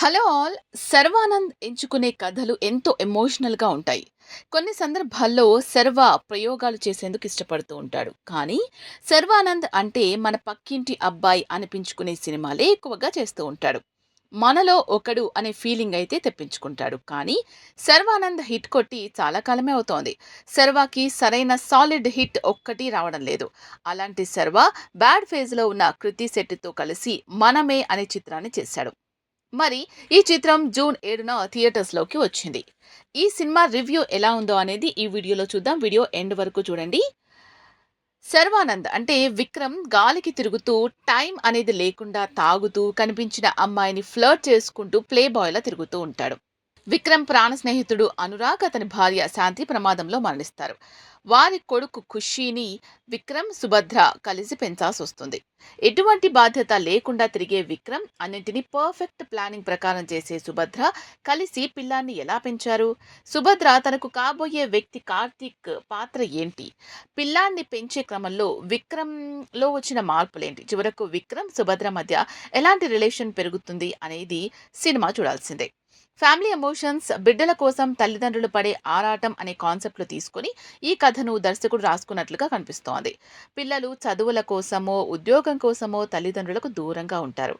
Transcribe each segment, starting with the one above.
Hello all. Sharwanand ఎంచుకునే కథలు ఎంతో ఎమోషనల్గా ఉంటాయి. కొన్ని సందర్భాల్లో శర్వ ప్రయోగాలు చేసేందుకు ఇష్టపడుతూ ఉంటాడు. కానీ శర్వానంద్ అంటే మన పక్కింటి అబ్బాయి అనిపించుకునే సినిమాలే ఎక్కువగా చేస్తూ ఉంటాడు. మనలో ఒకడు అనే ఫీలింగ్ అయితే తెప్పించుకుంటాడు. కానీ శర్వానంద్ హిట్ కొట్టి చాలా కాలమే అవుతోంది. శర్వాకి సరైన సాలిడ్ హిట్ ఒక్కటి రావడం లేదు. అలాంటి శర్వ బ్యాడ్ ఫేజ్లో ఉన్న కృతి శెట్టితో కలిసి మనమే అనే చిత్రాన్ని చేశాడు. మరి ఈ చిత్రం జూన్ ఏడున థియేటర్స్లోకి వచ్చింది. ఈ సినిమా రివ్యూ ఎలా ఉందో అనేది ఈ వీడియోలో చూద్దాం. వీడియో ఎండ్ వరకు చూడండి. శర్వానంద్ అంటే విక్రమ్ గాలికి తిరుగుతూ టైం అనేది లేకుండా తాగుతూ కనిపించిన అమ్మాయిని ఫ్లర్ట్ చేసుకుంటూ ప్లే బాయ్లా తిరుగుతూ ఉంటాడు. విక్రమ్ ప్రాణ స్నేహితుడు అనురాగ్ అతని భార్య శాంతి ప్రమాదంలో మరణిస్తారు. వారి కొడుకు ఖుషీని విక్రమ్ సుభద్ర కలిసి పెంచాల్సి వస్తుంది. ఎటువంటి బాధ్యత లేకుండా తిరిగే విక్రమ్ అన్నింటినీ పర్ఫెక్ట్ ప్లానింగ్ ప్రకారం చేసే సుభద్ర కలిసి పిల్లాన్ని ఎలా పెంచారు? సుభద్ర తనకు కాబోయే వ్యక్తి కార్తీక్ పాత్ర ఏంటి? పిల్లాన్ని పెంచే క్రమంలో విక్రమ్లో వచ్చిన మార్పులేంటి? చివరకు విక్రమ్ సుభద్ర మధ్య ఎలాంటి రిలేషన్ పెరుగుతుంది అనేది సినిమా చూడాల్సిందే. ఫ్యామిలీ ఎమోషన్స్ బిడ్డల కోసం తల్లిదండ్రులు పడే ఆరాటం అనే కాన్సెప్ట్లు తీసుకుని ఈ కథను దర్శకుడు రాసుకున్నట్లుగా కనిపిస్తోంది. పిల్లలు చదువుల కోసమో ఉద్యోగం కోసమో తల్లిదండ్రులకు దూరంగా ఉంటారు.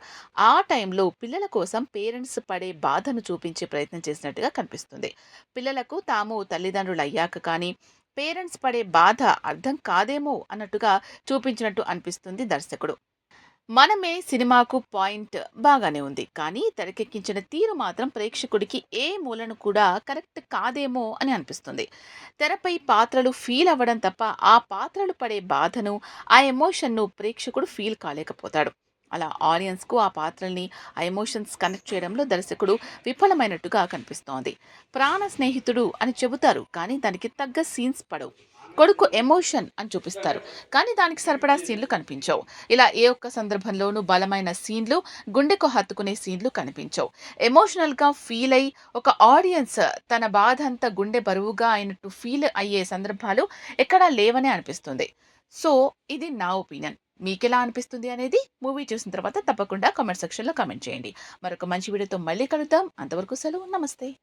ఆ టైంలో పిల్లల కోసం పేరెంట్స్ పడే బాధను చూపించే ప్రయత్నం చేసినట్టుగా కనిపిస్తుంది. పిల్లలకు తాము తల్లిదండ్రులు అయ్యాక కానీ పేరెంట్స్ పడే బాధ అర్థం కాదేమో అన్నట్టుగా చూపించినట్టు అనిపిస్తుంది దర్శకుడు. మనమే సినిమాకు పాయింట్ బాగానే ఉంది. కానీ తెరకెక్కించిన తీరు మాత్రం ప్రేక్షకుడికి ఏ మూలను కూడా కరెక్ట్ కాదేమో అని అనిపిస్తుంది. తెరపై పాత్రలు ఫీల్ అవ్వడం తప్ప ఆ పాత్రలు పడే బాధను ఆ ఎమోషన్ను ప్రేక్షకుడు ఫీల్ కాలేకపోతాడు. అలా ఆడియన్స్కు ఆ పాత్రల్ని ఆ ఎమోషన్స్ కనెక్ట్ చేయడంలో దర్శకుడు విఫలమైనట్టుగా కనిపిస్తోంది. ప్రాణ స్నేహితుడు అని చెబుతారు కానీ దానికి తగ్గ సీన్స్ పడవు. కొడుకు ఎమోషన్ అని చూపిస్తారు. కానీ దానికి సరిపడా సీన్లు కనిపించవు. ఇలా ఏ ఒక్క సందర్భంలోనూ బలమైన సీన్లు గుండెకు హత్తుకునే సీన్లు కనిపించవు. ఎమోషనల్గా ఫీల్ అయి ఒక ఆడియన్స్ తన బాధ అంతా గుండె బరువుగా అయినట్టు ఫీల్ అయ్యే సందర్భాలు ఎక్కడా లేవనే అనిపిస్తుంది. సో ఇది నా ఒపీనియన్. మీకెలా అనిపిస్తుంది అనేది మూవీ చూసిన తర్వాత తప్పకుండా కామెంట్ సెక్షన్లో కామెంట్ చేయండి. మరొక మంచి వీడియోతో మళ్ళీ కలుద్దాం. అంతవరకు సెలవు. నమస్తే.